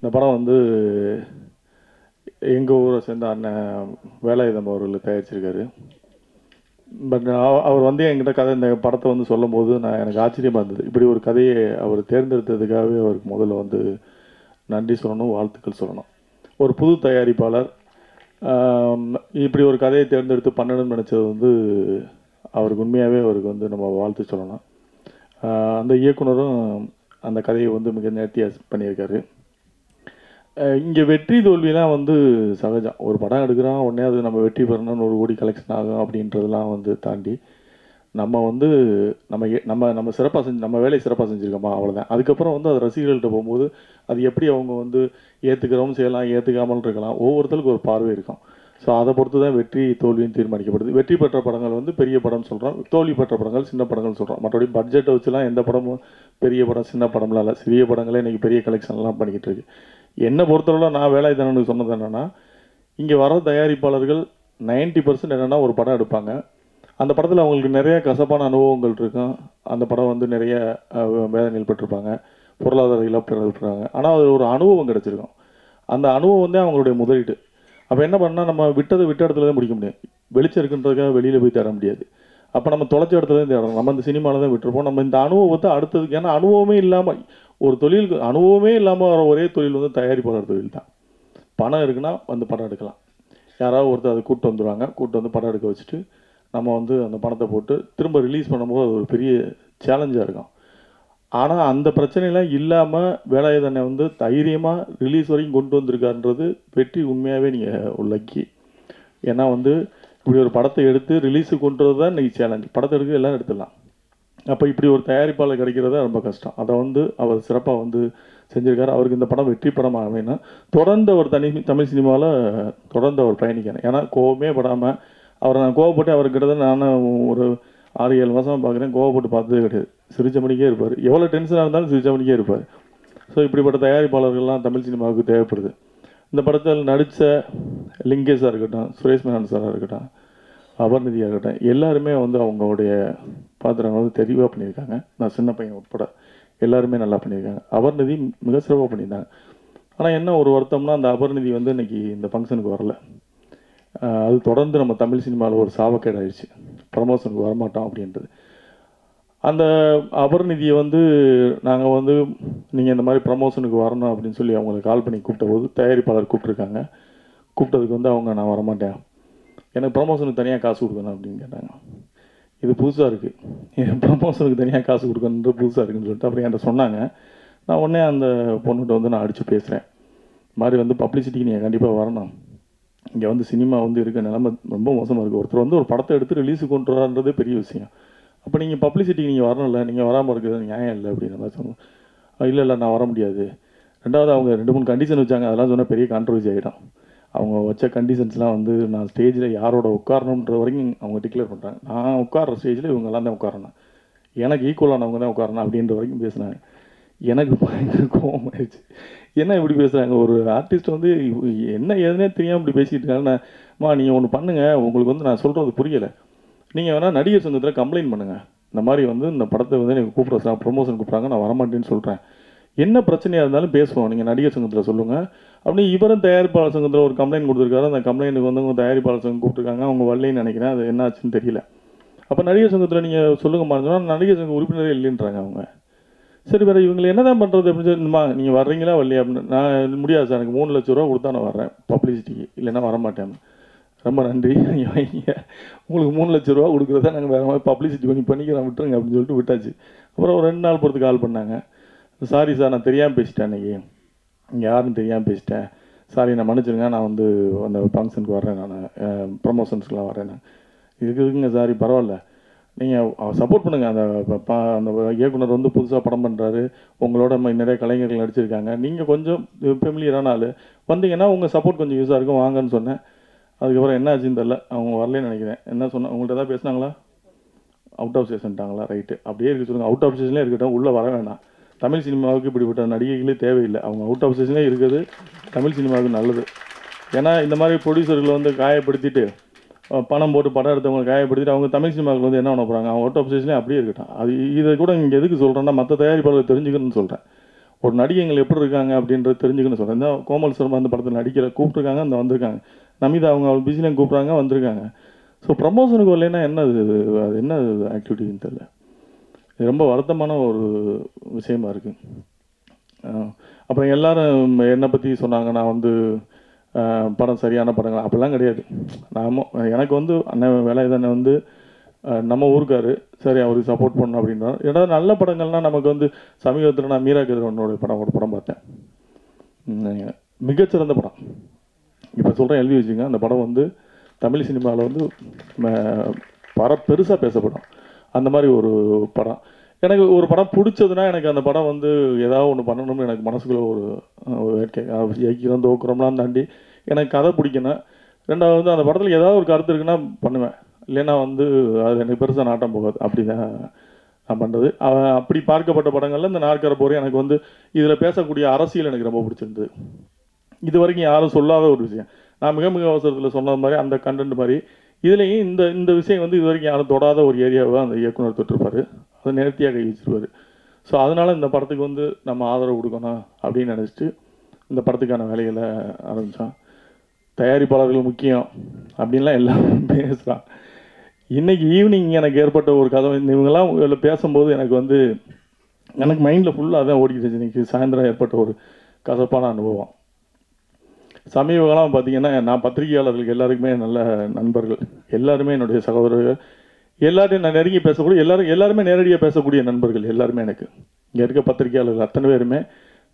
இந்த படம் வந்து எங்கள் ஊரை சேர்ந்த அண்ணன் வேலாயுதம் அவர்கள் தயாரிச்சிருக்காரு. பட் அவர் வந்து என்கிட்ட கதை இந்த படத்தை வந்து சொல்லும்போது நான் எனக்கு ஆச்சரியமாக இருந்தது. இப்படி ஒரு கதையை அவர் தேர்ந்தெடுத்ததுக்காகவே அவருக்கு முதல்ல வந்து நன்றி சொல்லணும் வாழ்த்துக்கள் சொல்லணும். ஒரு புது தயாரிப்பாளர் இப்படி ஒரு கதையை தேர்ந்தெடுத்து பண்ணணும்னு நினச்சது வந்து அவருக்கு உண்மையாகவே அவருக்கு வந்து நம்ம வாழ்த்து சொல்லணும். அந்த இயக்குனரும் அந்த கதையை வந்து மிக நேர்த்தியாக பண்ணியிருக்காரு. இங்கே வெற்றி தோல்விலாம் வந்து சகஜம். ஒரு படம் எடுக்கிறான் உடனே அது நம்ம வெற்றி பெறணும்னு ஒரு கோடி கலெக்ஷன் ஆகும் அப்படின்றதெல்லாம் வந்து தாண்டி நம்ம வந்து நம்ம நம்ம நம்ம சிறப்பாக செஞ்சு நம்ம வேலையை சிறப்பாக செஞ்சுருக்கோமா? அவ்வளோதான் அதுக்கப்புறம் வந்து அது ரசிகர்கள்ட்ட போகும்போது அது எப்படி அவங்க வந்து ஏற்றுக்கிறவும் செய்யலாம் ஏற்றுக்காமல் இருக்கலாம். ஒவ்வொருத்தருக்கும் ஒரு பார்வை இருக்கும். ஸோ அதை பொறுத்து தான் வெற்றி தோல்வின்னு தீர்மானிக்கப்படுது. வெற்றி பெற்ற படங்கள் வந்து பெரிய படம்னு சொல்கிறோம் தோல்வி பெற்ற படங்கள் சின்ன படங்கள் சொல்கிறோம் மற்றபடி பட்ஜெட்டை வச்சுலாம் எந்த படமும் பெரிய படம் சின்ன படம்லாம் இல்லை. சிறிய படங்களே இன்றைக்கி பெரிய கலெக்ஷன்லாம் பண்ணிக்கிட்டு இருக்கு. என்னை பொறுத்தளவில் நான் வேலாயுதனனுக்கு சொன்னது என்னென்னா இங்கே வர தயாரிப்பாளர்கள் 90% பர்சன்ட் என்னென்னா ஒரு படம் எடுப்பாங்க. அந்த படத்தில் அவங்களுக்கு நிறைய கசப்பான அனுபவங்கள் இருக்கும். அந்த படம் வந்து நிறைய வேதனையில் பெற்றிருப்பாங்க. பொருளாதார இழப்பு இருப்பாங்க ஆனால் அது ஒரு அனுபவம் கிடச்சிருக்கும். அந்த அனுபவம் வந்து அவங்களுடைய முதலீடு. அப்போ என்ன பண்ணால் நம்ம விட்டதை விட்ட இடத்துல தான் முடிக்க முடியும். வெளிச்சம் இருக்குன்றதுக்காக வெளியில் போய் தேட முடியாது. அப்போ நம்ம தொலைச்ச இடத்துல தான் தேடணும். நம்ம இந்த சினிமாவில் தான் விட்டுருப்போம். நம்ம இந்த அனுபவத்தை அடுத்ததுக்கு ஏன்னா அனுபவமே இல்லாமல் ஒரு தொழிலுக்கு அனுபவமே இல்லாமல் வர ஒரே தொழில் வந்து தயாரிப்பாளர் தொழில் தான் பணம் இருக்குன்னா வந்து படம் எடுக்கலாம். யாராவது ஒருத்தர் அதை கூப்பிட்டு வந்துடுவாங்க கூப்பிட்டு வந்து படம் எடுக்க வச்சுட்டு நம்ம வந்து அந்த பணத்தை போட்டு திரும்ப ரிலீஸ் பண்ணும்போது அது ஒரு பெரிய சேலஞ்சாக இருக்கும். ஆனால் அந்த பிரச்சனையெல்லாம் இல்லாமல் வேலாயுதனை வந்து தைரியமாக ரிலீஸ் வரைக்கும் கொண்டு வந்திருக்காருன்றது வெற்றி உண்மையாகவே நீங்கள் லக்கி ஏன்னா வந்து இப்படி ஒரு படத்தை எடுத்து ரிலீஸுக்கு கொண்டு வரது தான் இன்றைக்கி சேலஞ்ச் படத்தை எடுக்க எல்லாம் எடுத்துடலாம். அப்போ இப்படி ஒரு தயாரிப்பாளர் கிடைக்கிறது ரொம்ப கஷ்டம். அதை வந்து அவர் சிறப்பாக வந்து செஞ்சிருக்காரு. அவருக்கு இந்த படம் வெற்றி படம் அமைனா தொடர்ந்து அவர் தனி தமிழ் சினிமாவில் தொடர்ந்து அவர் பயணிக்கணும். ஏன்னா கோவமே படாமல் அவரை நான் கோவப்பட்டு அவர்கிட்ட நான் ஒரு ஆறு ஏழு மாதம் பார்க்குறேன் கோவப்பட்டு பார்த்ததே கிடையாது. சிரிச்ச மணிக்கே இருப்பார். எவ்வளோ டென்ஷனாக இருந்தாலும் சிரிச்ச மணிக்கே இருப்பார். ஸோ இப்படிப்பட்ட தயாரிப்பாளர்கள்லாம் தமிழ் சினிமாவுக்கு தேவைப்படுது. இந்த படத்தில் நடித்த லிங்கேஷாக இருக்கட்டும் சுரேஷ் மேனன் சாராக இருக்கட்டும் அபர்நிதியாக இருக்கட்டும் எல்லாருமே வந்து அவங்களுடைய பாத்திரங்கள் வந்து தெளிவாக பண்ணியிருக்காங்க. நான் சின்ன பையன் உட்பட எல்லாருமே நல்லா பண்ணியிருக்காங்க. அபர்நிதி மிக சிறப்பாக பண்ணியிருந்தாங்க. ஆனால் என்ன ஒரு வருத்தம்னா அந்த அபர்நிதி வந்து இன்னைக்கு இந்த ஃபங்க்ஷனுக்கு வரல. அது தொடர்ந்து நம்ம தமிழ் சினிமாவில் ஒரு சாவக்கேடாயிடுச்சு ப்ரமோஷனுக்கு வரமாட்டோம் அப்படின்றது. அந்த அபர்நிதியை வந்து நாங்கள் வந்து நீங்கள் இந்த மாதிரி ப்ரமோஷனுக்கு வரணும் அப்படின்னு சொல்லி அவங்களை கால் பண்ணி கூப்பிட்ட போது தயாரிப்பாளர் கூப்பிட்ருக்காங்க கூப்பிட்டதுக்கு வந்து அவங்க நான் வரமாட்டேன். எனக்கு ப்ரமோஷனுக்கு தனியாக காசு கொடுக்கணும் அப்படின்னு கேட்டாங்க. இது புதுசாக இருக்குது என் ப்ரமோஷனுக்கு தனியாக காசு கொடுக்கணுன்ற புதுசாக இருக்குன்னு சொல்லிட்டு அப்புறம் என்கிட்ட சொன்னாங்க. நான் உடனே அந்த பொண்ணுகிட்ட வந்து நான் அடித்து பேசுகிறேன் மாதிரி வந்து பப்ளிசிட்டிக்கு நீங்கள் கண்டிப்பாக வரணும். இங்கே வந்து சினிமா வந்து இருக்க நிலமை ரொம்ப மோசமாக இருக்குது ஒருத்தர் வந்து ஒரு படத்தை எடுத்து ரிலீஸுக்கு கொண்டு வரான்றதே பெரிய விஷயம். அப்போ நீங்கள் பப்ளிசிட்டிக்கு நீங்கள் வரணும்ல. நீங்கள் வராமல் இருக்கிறது நியாயம் இல்லை அப்படின்னு நல்லா சொன்னோம் இல்லை இல்லை நான் வர முடியாது. ரெண்டாவது அவங்க ரெண்டு மூணு கண்டிஷன் வச்சாங்க. அதெல்லாம் சொன்னால் பெரிய கான்ட்ரவர்சி ஆகிடும் அவங்க வச்ச கண்டிஷன்ஸ்லாம் வந்து நான் ஸ்டேஜில் யாரோட உட்காரணுன்ற வரைக்கும் அவங்க டிக்ளேர் பண்ணுறாங்க நான் உட்கார்ற ஸ்டேஜில் இவங்கெல்லாம் தான் உட்காரணும். எனக்கு ஈக்குவலானவங்க தான் உட்காரணும் அப்படின்ற வரைக்கும் பேசுனாங்க. எனக்கு பயங்கர கோபம் ஆயிடுச்சு. என்ன இப்படி பேசுகிறாங்க ஒரு ஆர்டிஸ்ட் வந்து என்ன ஏதுனே தெரியாமல் இப்படி பேசிட்டு இருக்காங்க. மா நீங்கள் ஒன்று பண்ணுங்கள் உங்களுக்கு வந்து நான் சொல்கிறது புரியலை. நீங்கள் வேணால் நடிகர் சங்கத்தில் கம்ப்ளைண்ட் பண்ணுங்கள் இந்த மாதிரி வந்து இந்த படத்தை வந்து எனக்கு கூப்பிட்ற ப்ரொமோஷன் கூப்பிட்றாங்க. நான் வரமாட்டேன்னு சொல்கிறேன் என்ன பிரச்சனையாக இருந்தாலும் பேசுவோம். நீங்கள் நடிகர் சங்கத்தில் சொல்லுங்கள் அப்படி இவரும் தயாரிப்பாளர் சங்கத்தில் ஒரு கம்ப்ளைண்ட் கொடுத்துருக்காரு. அந்த கம்ப்ளைண்ட்டுக்கு வந்து உங்கள் தயாரிப்பாளர் சங்கம் கூப்பிட்டுருக்காங்க. அவங்க வரலன்னு நினைக்கிறேன். அது என்ன ஆச்சுன்னு தெரியல. அப்போ நடிகர் சங்கத்தில் நீங்கள் சொல்லுங்க சொன்னால் நடிகர் சங்க உறுப்பினரே இல்லைன்றாங்க அவங்க. சரி வேறு இவங்களை என்ன தான் பண்ணுறது அப்படின்னு சொல்லிமா நீங்கள் வர்றீங்களா வரலையா அப்படின்னு நான் முடியாது சார். எனக்கு மூணு லட்ச ரூபா கொடுத்தா நான் வரேன் பப்ளிசிட்டிக்கு இல்லைன்னா வரமாட்டேன் ரொம்ப நன்றி. நீங்கள் வைங்க உங்களுக்கு மூணு லட்ச ரூபா கொடுக்குறதா நாங்கள் வேறு மாதிரி பப்ளிசிட்டி கொஞ்சம் பண்ணிக்கிறோம். விட்டுருங்க அப்படின்னு சொல்லிட்டு விட்டாச்சு. அப்புறம் ஒரு ரெண்டு நாள் பொறுத்து கால் பண்ணாங்க. சாரி சார் நான் தெரியாமல் பேசிட்டேன் அன்றைக்கி இங்கே யாருன்னு தெரியாமல் பேசிட்டேன். சாரி நான் மன்னிச்சிருங்க நான் வந்து அந்த ஃபங்க்ஷனுக்கு வர்றேன் நான். ப்ரமோஷன்ஸ்க்குலாம் வரேன் நான். இதுக்கு இருக்குங்க சாரி பரவாயில்ல. நீங்கள் சப்போர்ட் பண்ணுங்கள் அந்த பா அந்த இயக்குனர் வந்து புதுசாக படம் பண்ணுறாரு உங்களோட நிறைய கலைஞர்கள் நடிச்சிருக்காங்க. நீங்கள் கொஞ்சம் ஃபெமிலியரான ஆள். வந்தீங்கன்னா உங்கள் சப்போர்ட் கொஞ்சம் யூஸாக இருக்கும். வாங்கன்னு சொன்னேன். அதுக்கப்புறம் என்ன ஆச்சுன்னு தெரில அவங்க வரலன்னு நினைக்கிறேன். என்ன சொன்ன உங்கள்கிட்ட ஏதாவது பேசுனாங்களா? அவுட் ஆஃப் ஸ்டேஷன்ட்டாங்களா ரைட்டு அப்படியே இருக்க சொல்லுங்கள் அவுட் ஆஃப் ஸ்டேஷன்லேயே இருக்கட்டும். உள்ளே வர வேணாம். தமிழ் சினிமாவுக்கு இப்படிப்பட்ட நடிகைகளே தேவையில்லை. அவங்க அவுட் ஆஃப் ஸ்டேஷனே இருக்குது தமிழ் சினிமாவுக்கு நல்லது. ஏன்னா இந்த மாதிரி ப்ரொடியூசர்களை வந்து காயப்படுத்திட்டு பணம் போட்டு படம் எடுத்தவங்க காயப்படுத்திட்டு அவங்க தமிழ் சினிமாவுக்கு வந்து என்ன பண்ண போகிறாங்க அவங்க அவுட் ஆஃப் ஸ்டேஷனே அப்படியே இருக்கட்டும். அது இதை கூட இங்கே எதுக்கு சொல்கிறேன்னா மற்ற தயாரிப்பாளர்கள் தெரிஞ்சுக்கணும்னு சொல்கிறேன் ஒரு நடிகைகள் எப்படி இருக்காங்க அப்படின்றது தெரிஞ்சுக்கணும் சொல்கிறேன் இந்த கோமல் சர்மா அந்த படத்தில் நடிக்கிற கூப்பிட்ருக்காங்க அந்த வந்திருக்காங்க. நமிதா அவங்க அவள் பிஸிலையும் கூப்பிட்றாங்க வந்திருக்காங்க. ஸோ ப்ரமோஷனுக்கு வரலைன்னா என்ன அது அது என்ன ஆக்டிவிட்டின்னு தெரியல. இது ரொம்ப வருத்தமான ஒரு விஷயமா இருக்குது அப்புறம் எல்லாரும் என்னை பற்றி சொன்னாங்க நான் வந்து படம் சரியான படங்கள்? அப்படிலாம் கிடையாது. நாம எனக்கு வந்து அண்ணன் வேலை தானே வந்து நம்ம ஊருக்காரு. சரி அவருக்கு சப்போர்ட் பண்ணணும் அப்படின்னா ஏதாவது நல்ல படங்கள்னால் நமக்கு வந்து சமீபத்தில் நான் மீரா கதிரவனோட படம் ஒரு படம் பார்த்தேன். மிகச்சிறந்த படம். இப்போ சொல்கிறேன் எழுதி வச்சுங்க அந்த படம் வந்து தமிழ் சினிமாவில் வந்து ம- பர பெருசாக பேசப்படும். அந்த மாதிரி ஒரு படம். எனக்கு ஒரு படம் பிடிச்சதுன்னா எனக்கு அந்த படம் வந்து ஏதாவது ஒன்று பண்ணணும்னு எனக்கு மனசுக்குள்ள ஒரு வேட்கை. ஜெயிக்கிறோம் தோக்குறோம்லாம் தாண்டி எனக்கு கதை பிடிக்கணும் ரெண்டாவது வந்து அந்த படத்தில் ஏதாவது ஒரு கருத்து இருக்குன்னா பண்ணுவேன். இல்லைன்னா வந்து அது எனக்கு பெருசாக நாட்டம் போகாது. அப்படி தான் நான் பண்ணுறது அப்படி பார்க்கப்பட்ட படங்களில் இந்த நாற்கர போகிற எனக்கு வந்து இதில் பேசக்கூடிய அரசியல் எனக்கு ரொம்ப பிடிச்சிருந்தது. இது வரைக்கும் யாரும் சொல்லாத ஒரு விஷயம். நான் மிக மிக அவசரத்தில் சொன்னது மாதிரி அந்த கண்டென்ட் மாதிரி இதுலேயும் இந்த இந்த விஷயம் வந்து இது வரைக்கும் யாரும் தொடாத ஒரு ஏரியாவை அந்த இயக்குனர் தொட்டிருப்பார். அதை நேர்த்தியாக கை வச்சிருப்பார் ஸோ அதனால இந்த படத்துக்கு வந்து நம்ம ஆதரவு கொடுக்கணும் அப்படின்னு நினச்சிட்டு இந்த படத்துக்கான வேலைகளை ஆரம்பித்தான் தயாரிப்பாளர்கள் முக்கியம் அப்படின்லாம் எல்லாம் பேசுகிறான் இன்னைக்கு ஈவினிங் எனக்கு ஏற்பட்ட ஒரு கதை இவங்கெல்லாம் இதில் பேசும்போது எனக்கு வந்து எனக்கு மைண்டில் ஃபுல்லாக தான் ஓடிக்கிட்டு இன்றைக்கி சாயந்தரம் ஏற்பட்ட ஒரு கசப்பான அனுபவம். சமீப காலம் பார்த்தீங்கன்னா நான் பத்திரிகையாளர்களுக்கு எல்லாருக்குமே நல்ல நண்பர்கள் எல்லாருமே என்னுடைய சகோதரர்கள் எல்லாரையும் நான் நெருங்கி பேசக்கூடிய எல்லாரும் எல்லாருமே நேரடியாக பேசக்கூடிய நண்பர்கள் எல்லாருமே எனக்கு. இங்கே இருக்க பத்திரிகையாளர்கள் அத்தனை பேருமே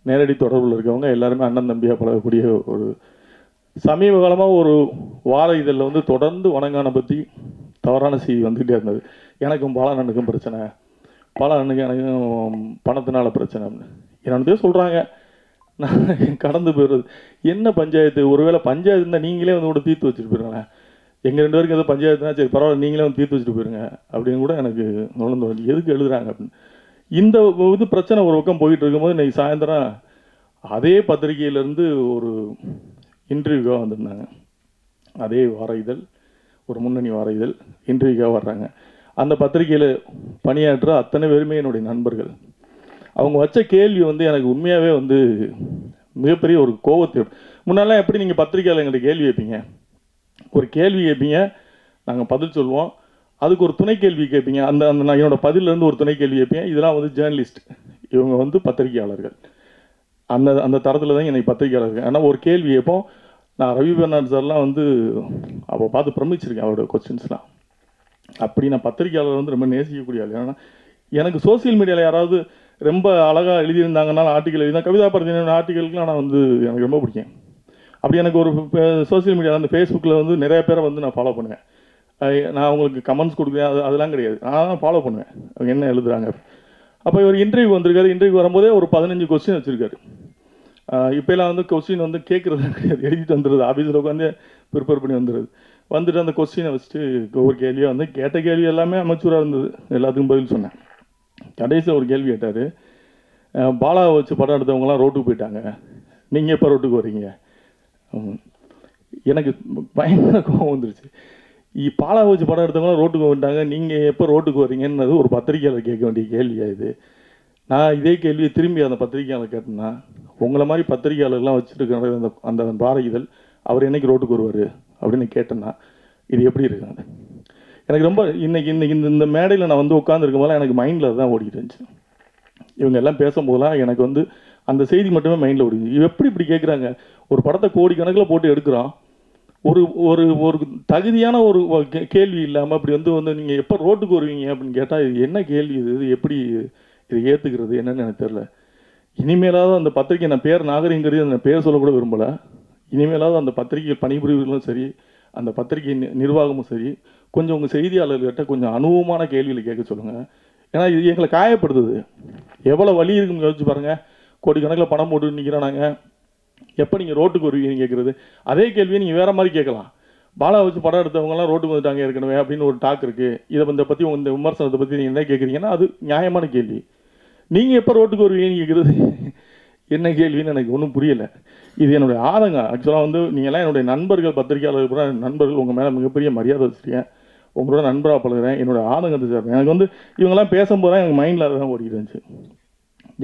நேரடி தொடர்பில் இருக்கவங்க எல்லாருமே அண்ணன் தம்பியாக பழகக்கூடிய ஒரு சமீப காலமாக ஒரு வார இதழில் வந்து தொடர்ந்து வணங்கான பற்றி தவறான செய்தி வந்துகிட்டே இருந்தது. எனக்கும் பாலனனுக்கும் பிரச்சனை பாலனனுக்கு எனக்கும் பணத்தினால பிரச்சனை அப்படின்னு. என்னென்னதே சொல்கிறாங்க நான் கடந்து போயிடுறது. என்ன பஞ்சாயத்து? ஒருவேளை பஞ்சாயத்து இருந்தால் நீங்களே வந்து கூட தீர்த்து வச்சுட்டு போயிருங்களேன். எங்கள் ரெண்டு பேருக்கு எதுவும் பஞ்சாயத்துனா சரி பரவாயில்ல நீங்களே வந்து தீர்த்து வச்சுட்டு போயிருங்க அப்படின்னு கூட எனக்கு நுழைந்து வந்து எதுக்கு எழுதுறாங்க அப்படின்னு. இந்த இது பிரச்சனை ஒரு பக்கம் போயிட்டு இருக்கும்போது இன்றைக்கி சாயந்தரம் அதே பத்திரிகையிலேருந்து ஒரு இன்டர்வியூக்காக வந்திருந்தாங்க. அதே வார இதழ் ஒரு முன்னணி வார இதழ் இன்டர்வியூக்காக வர்றாங்க. அந்த பத்திரிகையில் பணியாற்ற அத்தனை பேருமே என்னுடைய நண்பர்கள். அவங்க வச்ச கேள்வி வந்து எனக்கு உண்மையாகவே வந்து மிகப்பெரிய ஒரு கோவத்தை முன்னெல்லாம் எப்படி நீங்கள் பத்திரிக்கையாளர் எங்கள்கிட்ட கேள்வி கேட்பீங்க? ஒரு கேள்வி கேட்பீங்க நாங்கள் பதில் சொல்லுவோம் அதுக்கு ஒரு துணை கேள்வி கேட்பீங்க. அந்த அந்த நான் என்னோடய பதிலிருந்து ஒரு துணை கேள்வி கேட்பீங்க. இதெல்லாம் வந்து ஜேர்னலிஸ்ட் இவங்க வந்து பத்திரிகையாளர்கள். அந்த அந்த தரத்தில் தான் என்னை பத்திரிகையாளர்கள் ஆனால் ஒரு கேள்வி கேட்போம். நான் ரவி பெர்னாட் சார்லாம் வந்து அப்போ பார்த்து பிரமிச்சிருக்கேன் அவரோட கொஸ்டின்ஸ்லாம் அப்படி நான் பத்திரிகையாளர் வந்து ரொம்ப நேசிக்கக்கூடிய ஆள். ஏன்னா எனக்கு சோசியல் மீடியாவில் யாராவது ரொம்ப அழகாக எழுதியிருந்தாங்கன்னா ஆர்டிக்கல் எழுதினா கவிதா பரதினோட ஆர்டிக்கலுக்குலாம் நான் வந்து எனக்கு ரொம்ப பிடிக்கும். அப்படி எனக்கு ஒரு சோசியல் மீடியா அந்த ஃபேஸ்புக்கில் வந்து நிறைய பேரை வந்து நான் ஃபாலோ பண்ணுவேன். நான் அவங்களுக்கு கமெண்ட்ஸ் கொடுக்குறேன் அது அதெல்லாம் கிடையாது. நான் ஃபாலோ பண்ணுவேன். அவங்க என்ன எழுதுறாங்க. அப்போ இவர் இன்டர்வியூ வந்திருக்காரு. இன்டர்வியூ வரும்போதே ஒரு பதினஞ்சு கொஸ்டின் வச்சுருக்காரு. இப்போலாம் வந்து கொஸ்டின் வந்து கேட்குறது கிடையாது. எழுதிட்டு வந்துடுது ஆஃபீஸில் உட்காந்து ப்ரிப்பேர் பண்ணி வந்துடுது வந்துட்டு அந்த கொஸ்டினை வச்சுட்டு ஒவ்வொரு கேள்வியாக வந்து கேட்ட கேள்வி எல்லாமே அமைச்சூராக இருந்தது. எல்லாத்துக்கும் பதில் சொன்னேன். கடைசியில் ஒரு கேள்வி கேட்டார். பாலாவை வச்சு படம் எடுத்தவங்கலாம் ரோட்டுக்கு போயிட்டாங்க. நீங்கள் எப்போ ரோட்டுக்கு வர்றீங்க? எனக்கு பயங்கர கோபம் வந்துருச்சு. இ- பாலாவை வச்சு படம் எடுத்தவங்களாம் ரோட்டுக்கு வந்துட்டாங்க. நீங்கள் எப்போ ரோட்டுக்கு வர்றீங்கன்னது ஒரு பத்திரிகையாளர் கேட்க வேண்டிய கேள்வியாக இது? நான் இதே கேள்வியை திரும்பி அந்த பத்திரிகையாளர் கேட்டேன்னா உங்களை மாதிரி பத்திரிகையாளர்லாம் வச்சுருக்கிற அந்த அந்த பாரதிதல் அவர் என்னைக்கு ரோட்டுக்கு வருவார் அப்படின்னு கேட்டேன்னா இது எப்படி இருக்காங்க எனக்கு ரொம்ப இன்னைக்கு இன்னைக்கு இந்த இந்த மேடையில் நான் வந்து உட்காந்துருக்கும் போதெல்லாம் எனக்கு மைண்டில் தான் ஓடிக்கிட்டு இருந்துச்சு. இவங்க எல்லாம் பேசும்போதெல்லாம் எனக்கு வந்து அந்த செய்தி மட்டுமே மைண்டில் ஓடிச்சு இவ எப்படி இப்படி கேட்குறாங்க ஒரு படத்தை கோடிக்கணக்கில் போட்டு எடுக்கிறோம் ஒரு ஒரு ஒரு தகுதியான ஒரு கே- கேள்வி இல்லாமல் அப்படி வந்து வந்து நீங்கள் எப்போ ரோட்டுக்கு வருவீங்க அப்படின்னு கேட்டால் இது என்ன கேள்வி இது? இது எப்படி இது ஏற்றுக்கிறது என்னன்னு எனக்கு தெரில இனிமேலாவது அந்த பத்திரிக்கை நான் பேர் நாகரிகங்கிறது அந்த பேர் சொல்லக்கூட விரும்பலை. இனிமேலாவது அந்த பத்திரிகை பணிபுரிவர்களும் சரி அந்த பத்திரிகை நி- நிர்வாகமும் சரி கொஞ்சம் உங்கள் செய்தியாளர்கிட்ட கொஞ்சம் அனுபவமான கேள்விகளை கேட்க சொல்லுங்கள் ஏன்னா இது எங்களை காயப்படுத்துது. எவ்வளோ வலி இருக்குன்னு யோசிச்சு பாருங்கள் கோடிக்கணக்கில் பணம் போட்டு நிற்கிறோம் நாங்கள் எப்போ நீங்கள் ரோட்டுக்கு வருவீங்கன்னு கேட்குறது. அதே கேள்வியை நீங்கள் வேறு மாதிரி கேட்கலாம். பாலா வச்சு படம் எடுத்தவங்கலாம் ரோட்டுக்கு வந்துட்டாங்க ஏற்கனவே அப்படின்னு ஒரு டாக் இருக்குது இதை இந்த பற்றி உங்கள் இந்த விமர்சனத்தை பற்றி நீங்கள் என்ன கேட்குறீங்கன்னா அது நியாயமான கேள்வி. நீங்கள் எப்போ ரோட்டுக்கு வருவீங்கன்னு கேட்குறது? என்ன கேள்வின்னு எனக்கு ஒன்றும் புரியலை. இது என்னுடைய ஆதங்கம். ஆக்சுவலாக வந்து நீங்கள்லாம் என்னுடைய நண்பர்கள் பத்திரிகையாளர்கள் கூட நண்பர்கள் உங்கள் மேலே மிகப்பெரிய மரியாதை வச்சுருக்கேன் உங்களோட நண்பராக பழகுறேன். என்னோட ஆதங்கத்தை சார் எனக்கு வந்து இவங்கெல்லாம் பேசும்போது தான் எனக்கு மைண்டில் அதுதான் ஓடிக்கிட்டு இருந்துச்சு.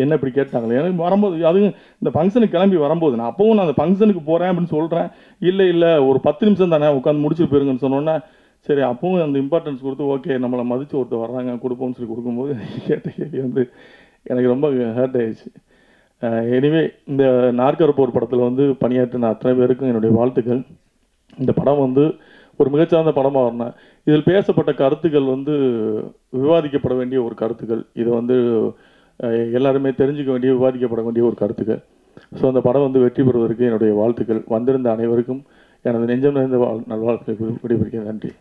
என்ன இப்படி கேட்டாங்களே? எனக்கு வரும்போது அதுவும் இந்த ஃபங்க்ஷனுக்கு கிளம்பி வரும்போது நான் அப்பவும் நான் அந்த ஃபங்க்ஷனுக்கு போகிறேன் அப்படின்னு சொல்கிறேன் இல்லை இல்லை ஒரு பத்து நிமிஷம் தானே உட்காந்து முடிச்சு போயிருங்கன்னு சொன்னோன்னே சரி அப்பவும் அந்த இம்பார்ட்டன்ஸ் கொடுத்து ஓகே நம்மளை மதித்து ஒருத்தர் வர்றாங்க கொடுப்போம்னு சொல்லி கொடுக்கும்போது கேட்ட கேள்வி வந்து எனக்கு ரொம்ப ஹர்ட் ஆயிடுச்சு. எனிவே இந்த நாற்கர போர் படத்தில் வந்து பணியாற்றின அத்தனை பேருக்கும் என்னுடைய வாழ்த்துக்கள். இந்த படம் வந்து ஒரு மிகச்சிறந்த படமாக வரணும் இதில் பேசப்பட்ட கருத்துக்கள் வந்து விவாதிக்கப்பட வேண்டிய ஒரு கருத்துக்கள். இது வந்து எல்லாருமே தெரிஞ்சுக்க வேண்டிய விவாதிக்கப்பட வேண்டிய ஒரு கருத்துக்கள். ஸோ அந்த படம் வந்து வெற்றி பெறுவதற்கு என்னுடைய வாழ்த்துக்கள். வந்திருந்த அனைவருக்கும் எனது நெஞ்சம் நிறைந்த வாழ் நல்வாழ்த்துக்கள். விடைபெறுகிறேன். நன்றி.